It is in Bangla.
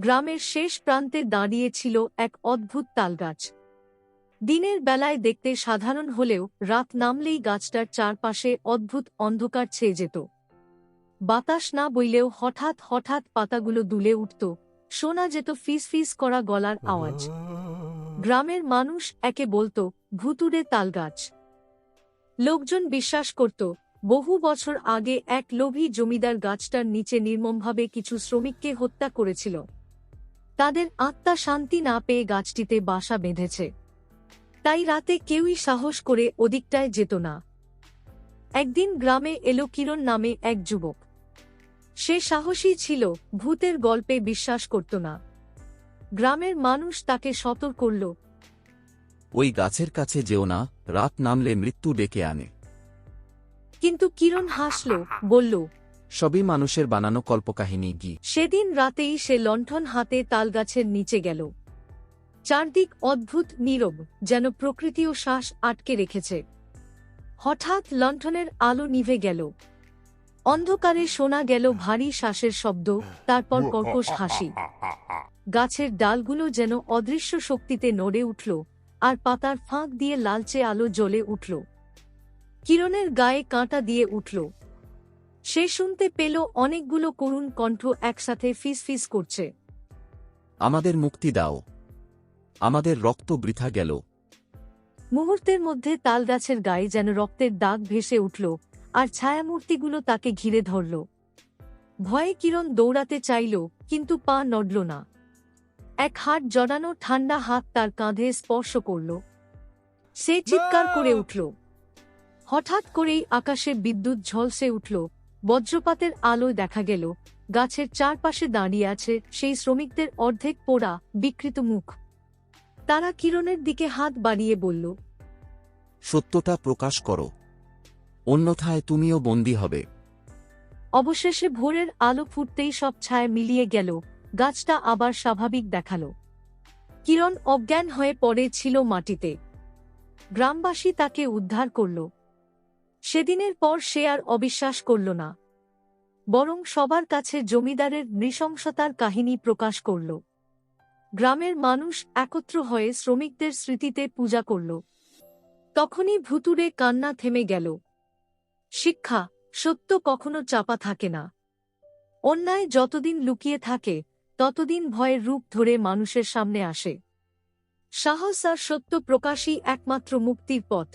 গ্রামের শেষ প্রান্তে দাঁড়িয়েছিল এক অদ্ভুত তালগাছ। দিনের বেলায় দেখতে সাধারণ হলেও রাত নামলেই গাছটার চারপাশে অদ্ভুত অন্ধকার ছেয়ে যেত। বাতাস না বইলেও হঠাৎ হঠাৎ পাতাগুলো দুলে উঠত শোনা যেত ফিস ফিস করা গলার আওয়াজ। গ্রামের মানুষ একে বলতো ভুতুরে তালগাছ। লোকজন বিশ্বাস করত, বহু বছর আগে এক লোভী জমিদার গাছটার নিচে নির্মমভাবে কিছু শ্রমিককে হত্যা করেছিল। তাদের আত্মা শান্তি না পেয়ে গাছটিতে বাসা বেঁধেছে। তাই রাতে কেউই সাহস করে ওদিকটায় যেত না। একদিন গ্রামে এলো কিরণ নামে এক যুবক। সে সাহসী ছিল ভূতের গল্পে বিশ্বাস করত না। গ্রামের মানুষ তাকে সতর্ক করল ওই গাছের কাছে যেও না রাত নামলে মৃত্যু ডেকে আনে। কিন্তু কিরণ হাসল বলল সবই মানুষের বানানো কল্পকাহিনী গি। সেদিন রাতেই সে লণ্ঠন হাতে তালগাছের নিচে গেল। চারদিক অদ্ভুত, নীরব, যেন প্রকৃতিও শ্বাস আটকে রেখেছে। হঠাৎ লণ্ঠনের আলো নিভে গেল। অন্ধকারে শোনা গেল ভারী শ্বাসের শব্দ, তারপর কর্কশ হাসি। গাছের ডালগুলো যেন অদৃশ্য শক্তিতে নড়ে উঠল, আর পাতার ফাঁক দিয়ে লালচে আলো জ্বলে উঠল। কিরণের গায়ে কাঁটা দিয়ে উঠল। সে শুনতে পেল অনেকগুলো করুণ কণ্ঠ একসাথে ফিস ফিস করছে। আমাদের মুক্তি দাও। আমাদের রক্ত বৃথা গেল। মুহূর্তের মধ্যে তালগাছের গায়ে যেন রক্তের দাগ ভেসে উঠল আর ছায়ামূর্তিগুলো তাকে ঘিরে ধরল। ভয়ে কিরণ দৌড়াতে চাইল কিন্তু পা নড়ল না। এক হাত জড়ানো ঠান্ডা হাত তার কাঁধে স্পর্শ করল। সে চিৎকার করে উঠল। হঠাৎ করেই আকাশে বিদ্যুৎ ঝলসে উঠল বজ্রপাতের আলোয় দেখা গেল গাছের চারপাশে দাঁড়িয়ে আছে সেই শ্রমিকদের অর্ধেক পোড়া বিকৃত মুখ। তারা কিরণের দিকে হাত বাড়িয়ে বলল সত্যটা প্রকাশ করো। অন্যথায় তুমিও বন্দী হবে। অবশেষে ভোরের আলো ফুটতেই সব ছায়া মিলিয়ে গেল গাছটা আবার স্বাভাবিক দেখাল। কিরণ অজ্ঞান হয়ে পড়ে ছিল মাটিতে। গ্রামবাসী তাকে উদ্ধার করল। সেদিনের পর সে আর অবিশ্বাস করল না। বরং সবার কাছে জমিদারের নৃশংসতার কাহিনী প্রকাশ করল। গ্রামের মানুষ একত্র হয়ে শ্রমিকদের স্মৃতিতে পূজা করল। তখনই ভুতুরে কান্না থেমে গেল। শিক্ষা, সত্য কখনো চাপা থাকে না। অন্যায় যতদিন লুকিয়ে থাকে, ততদিন ভয়ের রূপ ধরে মানুষের সামনে আসে। সাহস আর সত্য প্রকাশই একমাত্র মুক্তির পথ।